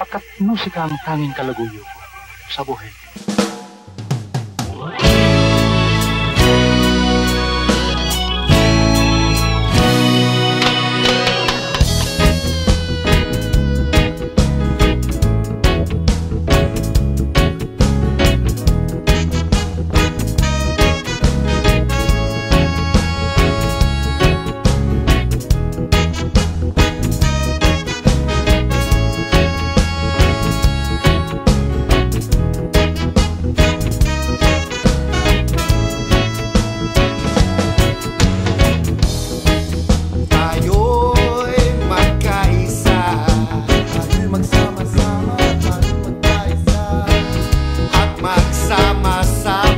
Pagkat musika ang tanging kalaguyo ko sa buhay. essa massa.